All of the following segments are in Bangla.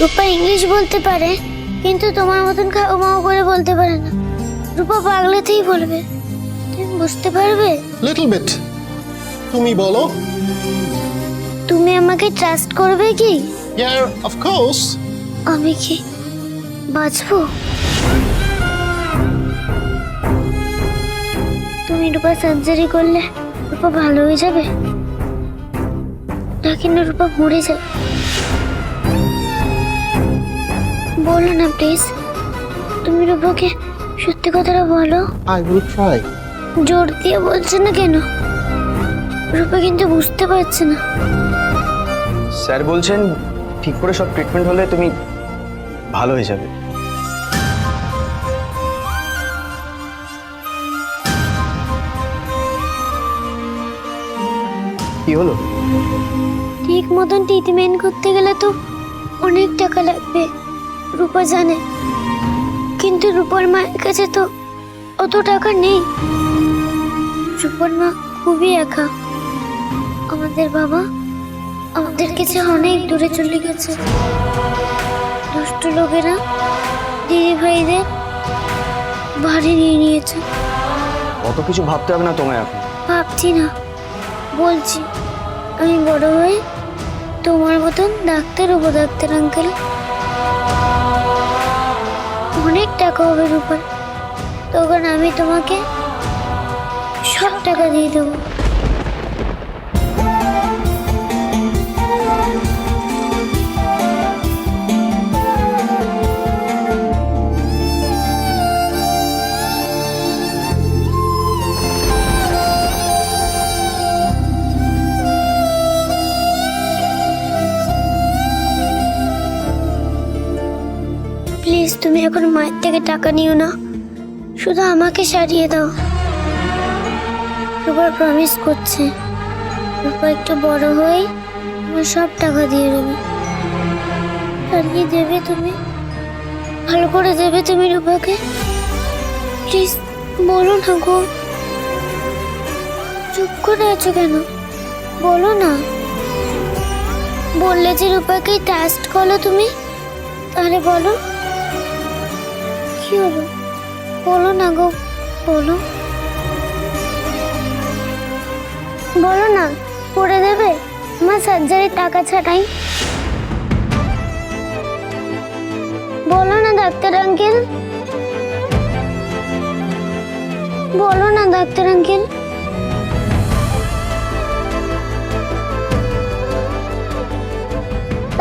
রূপা ইংলিশ বলতে পারে কিন্তু তোমার মতন খাও মাও করে বলতে পারে না। রূপা বাংলাতেই বলবে। তুমি বুঝতে পারবে? লিটল বিট তুমি বলো। তুমি আমাকে ট্রাস্ট করবে কি? ইয়ার অফ কোর্স আমি কি বাঁচবো? তুমি রূপা সার্জারি করলে রূপা ভালো হয়ে যাবে? নাকি না রূপা মরে যাবে। বলো না প্লিজ তুমি রূপাকে সত্যি কথাটা বলো। আই উইল ট্রাই জোর দিয়ে বলছে না কেন? রূপা কিন্তু বুঝতে পারছে না। স্যার বলছেন ঠিক করে সব ট্রিটমেন্ট হলে তুমি ভালো হয়ে যাবে। কি হলো? ঠিক মতন ট্রিটমেন্ট করতে গেলে তো অনেক টাকা লাগবে। রূপা জানে। কিন্তু রূপার মায়ের কাছে তো অত টাকা নেই। রূপার মা খুবই একা। আমাদের বাবা আমাদের কাছে অনেক দূরে চলে গেছে। দুষ্ট লোকেরা দিদি ভাইদের বাড়ি নিয়ে নিয়েছে। অত কিছু ভাবতে হবে না তোমায় এখন। ভাবছি না। বলছি আমি বড় হয়ে তোমার মতন ডাক্তার হব ডাক্তার আঙ্কেল টাকা হবে রূপার তখন আমি তোমাকে সব টাকা দিয়ে দেবো। তুমি এখন মায়ের থেকে টাকা নিও না। শুধু আমাকে সারিয়ে দাও। রূপার প্রমিস করছে। রূপা একটু বড় হয়ে আমার সব টাকা দিয়ে দেবে। সারিয়ে দেবে তুমি? ভালো করে দেবে তুমি রূপাকে? প্লিজ বলো না গো। চুপ করে আছো কেন? বলো না। বললে যে রূপাকে টাস্ট করো তুমি? তাহলে বলো। কি হলো? বলো না গো, বলো। বলো না করে দেবে? আমার সার্জারির টাকা ছাড়াই বলো না ডাক্তার আঙ্কেল বলো না ডাক্তার আঙ্কেল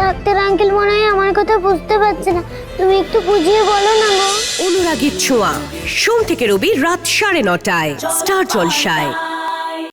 ডাক্তার আঙ্কেল মনে হয় আমার কথা বুঝতে পারছে না। তুমি একটু বুঝিয়ে বলো না গো। অনুরাগের ছোঁয়া। সোম থেকে রবি রাত সাড়ে নটায়। স্টার জলসায়।